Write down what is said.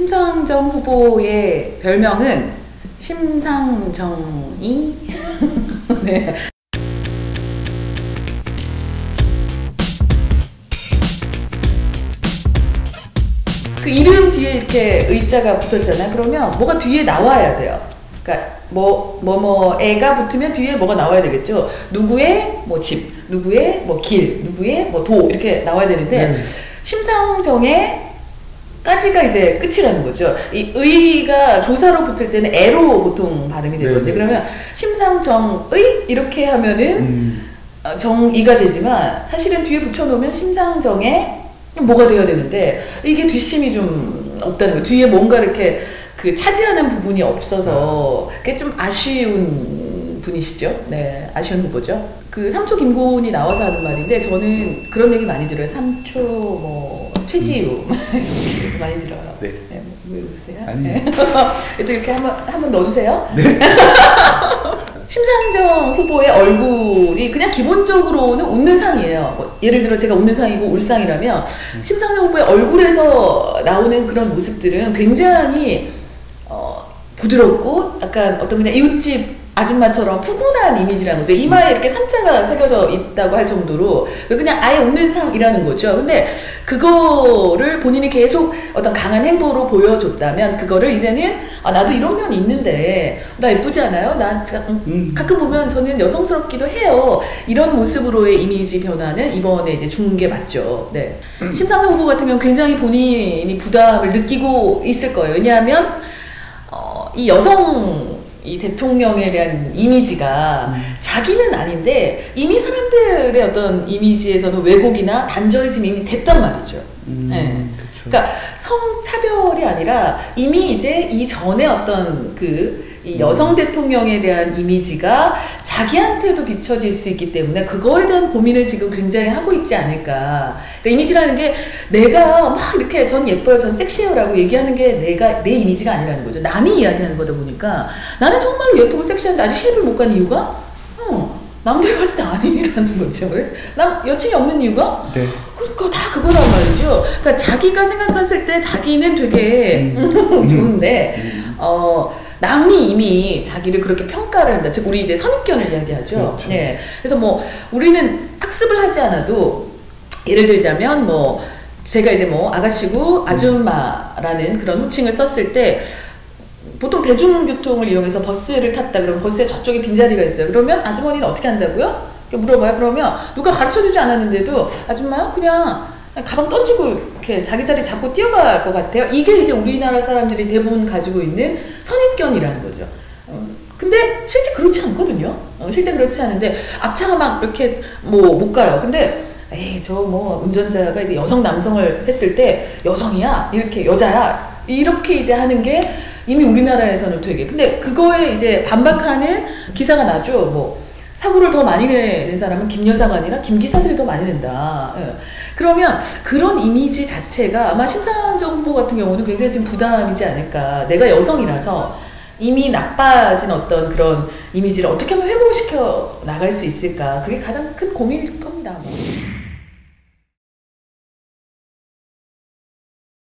심상정 후보의 별명은 심상정이 네. 그 이름 뒤에 이렇게 의자가 붙었잖아요. 그러면 뭐가 뒤에 나와야 돼요. 그러니까 뭐 뭐 뭐 애가 붙으면 뒤에 뭐가 나와야 되겠죠. 누구의 뭐 집, 누구의 뭐 길, 누구의 뭐 도 이렇게 나와야 되는데 네. 심상정의 까지가 이제 끝이라는 거죠. 이 의가 조사로 붙을 때는 애로 보통 발음이 되거든요. 네, 네. 그러면 심상정의 이렇게 하면은 음, 어, 정의가 되지만 사실은 뒤에 붙여놓으면 심상정의 뭐가 되어야 되는데 이게 뒷심이 좀 없다는 거예요. 뒤에 뭔가 이렇게 그 차지하는 부분이 없어서 그게 좀 아쉬운 분이시죠. 네, 아쉬운 후보죠. 그 삼초 김고은이 나와서 하는 말인데 저는 그런 얘기 많이 들어요. 삼초 뭐 최지우 이렇게 많이 들어요. 네. 네, 뭐, 왜 웃으세요? 아니요. 네. 또 이렇게 한번 한번 넣어주세요. 심상정 후보의 얼굴이 그냥 기본적으로는 웃는 상이에요. 뭐 예를 들어 제가 웃는 상이고 울상이라면 심상정 후보의 얼굴에서 나오는 그런 모습들은 굉장히 어, 부드럽고 약간 어떤 그냥 이웃집 아줌마처럼 푸근한 이미지라는 거죠. 이마에 이렇게 삼자가 새겨져 있다고 할 정도로 왜 그냥 아예 웃는 상이라는 거죠. 근데 그거를 본인이 계속 어떤 강한 행보로 보여줬다면 그거를 이제는 아 나도 이런 면이 있는데 나 예쁘지 않아요? 나 음, 음. 가끔 보면 저는 여성스럽기도 해요. 이런 모습으로의 이미지 변화는 이번에 이제 준 게 맞죠. 네. 심상정 후보 같은 경우 굉장히 본인이 부담을 느끼고 있을 거예요. 왜냐하면 어, 이 여성 이 대통령에 대한 이미지가 자기는 아닌데 이미 사람들의 어떤 이미지에서는 왜곡이나 단절이 지금 이미 됐단 말이죠. 음, 네. 그러니까 성차별이 아니라 이미 이제 이 전에 어떤 그이 여성 대통령에 대한 이미지가 자기한테도 비춰질 수 있기 때문에 그거에 대한 고민을 지금 굉장히 하고 있지 않을까. 그러니까 이미지라는 게 내가 막 이렇게 전 예뻐요, 전 섹시해요라고 얘기하는 게 내가 내 이미지가 아니라는 거죠. 남이 이야기하는 거다 보니까 나는 정말 예쁘고 섹시한데 아직 시집을 못 간 이유가 어, 남들이 봤을 때 아니라는 거죠. 왜? 남 여친이 없는 이유가 네. 그러니까 다 그거란 말이죠. 그러니까 자기가 생각했을 때 자기는 되게 음. 좋은데 음. 어 남이 이미 자기를 그렇게 평가를 한다. 즉 우리 이제 선입견을 이야기하죠. 그렇죠. 네. 그래서 뭐 우리는 학습을 하지 않아도 예를 들자면 뭐 제가 이제 뭐 아가씨고 아줌마라는 그런 호칭을 썼을 때 보통 대중교통을 이용해서 버스를 탔다 그러면 버스에 저쪽에 빈자리가 있어요. 그러면 아주머니는 어떻게 한다고요? 물어봐요. 그러면 누가 가르쳐주지 않았는데도 아줌마 그냥 가방 던지고 이렇게 자기 자리 잡고 뛰어갈 것 같아요. 이게 이제 우리나라 사람들이 대부분 가지고 있는 선 입견이라는 거죠. 어, 근데 실제 그렇지 않거든요. 어, 실제 그렇지 않은데 앞차가 막 이렇게 뭐 못 가요. 근데 에이 저 뭐 운전자가 이제 여성 남성을 했을 때 여성이야 이렇게 여자야 이렇게 이제 하는 게 이미 우리나라에서는 되게 근데 그거에 이제 반박하는 기사가 나죠. 뭐 사고를 더 많이 내는 사람은 김 여사가 아니라 김 기사들이 더 많이 낸다. 예. 그러면 그런 이미지 자체가 아마 심상정 후보 같은 경우는 굉장히 지금 부담이지 않을까. 내가 여성이라서 이미 나빠진 어떤 그런 이미지를 어떻게 하면 회복시켜 나갈 수 있을까. 그게 가장 큰 고민일 겁니다. 아마.